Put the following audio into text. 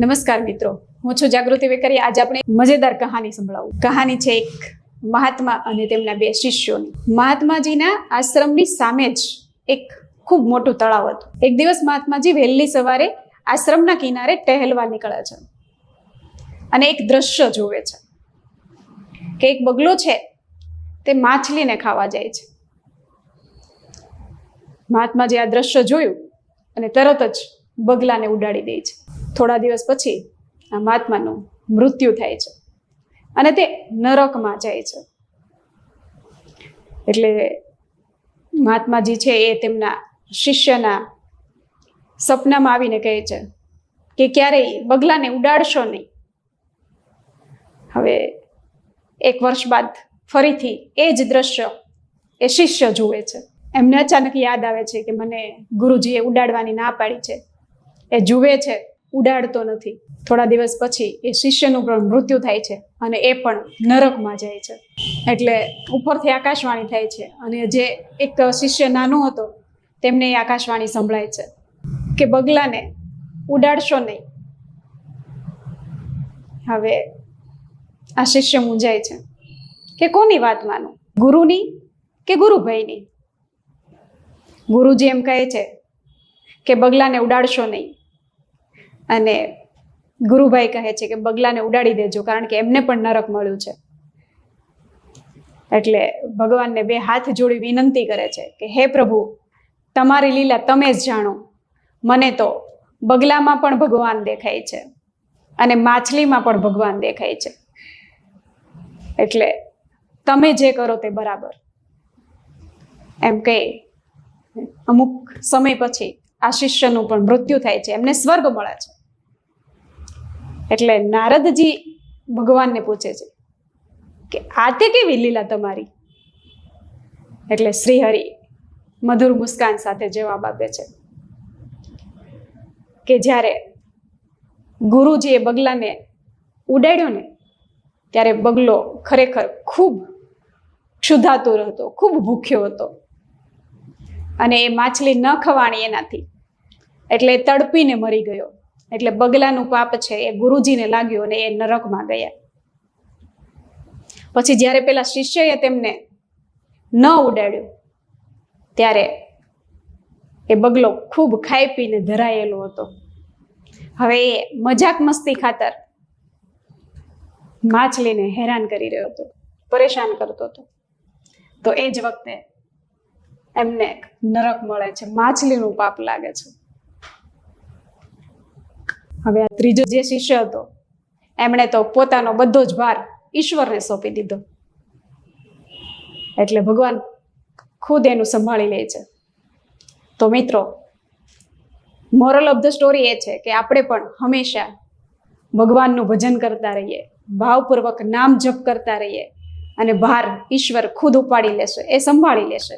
નમસ્કાર મિત્રો. હું છું જાગૃતિ વેકરી. આજે આપણે મજેદાર કહાની સંભળાવું. કહાની છે એક મહાત્મા અને તેમના બે શિષ્યોની. મહાત્માજીના આશ્રમની સામે જ એક ખૂબ મોટું તળાવ હતું. એક દિવસ મહાત્માજી વહેલી સવારે આશ્રમના કિનારે ટહેલવા નીકળે છે અને એક દ્રશ્ય જોવે છે કે એક બગલો છે તે માછલીને ખાવા જાય છે. મહાત્માજી આ દ્રશ્ય જોયું અને તરત જ બગલાને ઉડાડી દે છે. થોડા દિવસ પછી આ મહાત્માનું મૃત્યુ થાય છે. અને તે નરકમાં જાય છે. એટલે મહાત્માજી છે એ તેમના શિષ્યના સપનામાં આવીને કહે છે કે ક્યારેય બગલાને ઉડાડશો નહીં. હવે એક વર્ષ બાદ ફરીથી એ જ દ્રશ્ય એ શિષ્ય જુએ છે. એમને અચાનક યાદ આવે છે કે મને ગુરુજીએ ઉડાડવાની ના પાડી છે. એ જુએ છે ઉડાડતો નથી. થોડા દિવસ પછી એ શિષ્યનું પણ મૃત્યુ થાય છે અને એ પણ નરકમાં જાય છે. એટલે ઉપરથી આકાશવાણી થાય છે અને જે એક શિષ્ય નાનો હતો, તેમને એ આકાશવાણી સંભળાય છે કે બગલાને ઉડાડશો નહીં. હવે આ શિષ્ય મૂંઝાય છે કે કોની વાત માનું? ગુરુની કે ગુરુભાઈની? ગુરુજી એમ કહે છે કે બગલાને ઉડાડશો નહીં. અને ગુરુભાઈ કહે છે કે બગલાને ઉડાડી દેજો, કારણ કે એમને પણ નરક મળ્યું છે. એટલે ભગવાનને બે હાથ જોડી વિનંતી કરે છે કે, હે પ્રભુ, તમારી લીલા તમે જ જાણો. મને તો બગલામાં પણ ભગવાન દેખાય છે અને માછલીમાં પણ ભગવાન દેખાય છે. એટલે તમે જે કરો તે બરાબર. એમ કહે અમુક સમય પછી આ શિષ્યનું પણ મૃત્યુ થાય છે. એમને સ્વર્ગ મળે છે. એટલે નારદજી ભગવાનને પૂછે છે કે આ તે કેવી લીલા તમારી? એટલે શ્રીહરિ મધુર મુસ્કાન સાથે જવાબ આપે છે કે જ્યારે ગુરુજીએ બગલાને ઉડાડ્યો ને, ત્યારે બગલો ખરેખર ખૂબ ક્ષુધાતુર હતો, ખૂબ ભૂખ્યો હતો. અને એ માછલી ન ખવાણી એનાથી. એટલે તડપીને મરી ગયો. એટલે બગલાનું પાપ છે એ ગુરુજીને લાગ્યું અને એ નરકમાં ગયા. પછી જ્યારે પેલા શિષ્યએ તેમને ન ઉડાડ્યું, ત્યારે એ બગલો ખૂબ ખાઈ પીને ધરાયેલો હતો. હવે એ મજાક મસ્તી ખાતર માછલીને હેરાન કરી રહ્યો હતો, પરેશાન કરતો હતો. તો એ જ વખતે એમને નરક મળે છે, માછલીનું પાપ લાગે છે. હવે આ ત્રીજો જે શિષ્ય હતો, એમણે તો પોતાનો બધો જ ભાર ઈશ્વરને સોંપી દીધો. એટલે ભગવાન ખુદ એનું સંભાળી લે છે. તો મિત્રો મોરલ ઓફ ધ સ્ટોરી એ છે કે આપણે પણ હંમેશા ભગવાનનું ભજન કરતા રહીએ, ભાવપૂર્વક નામ જપ કરતા રહીએ અને ભાર ઈશ્વર ખુદ ઉપાડી લેશે, એ સંભાળી લેશે.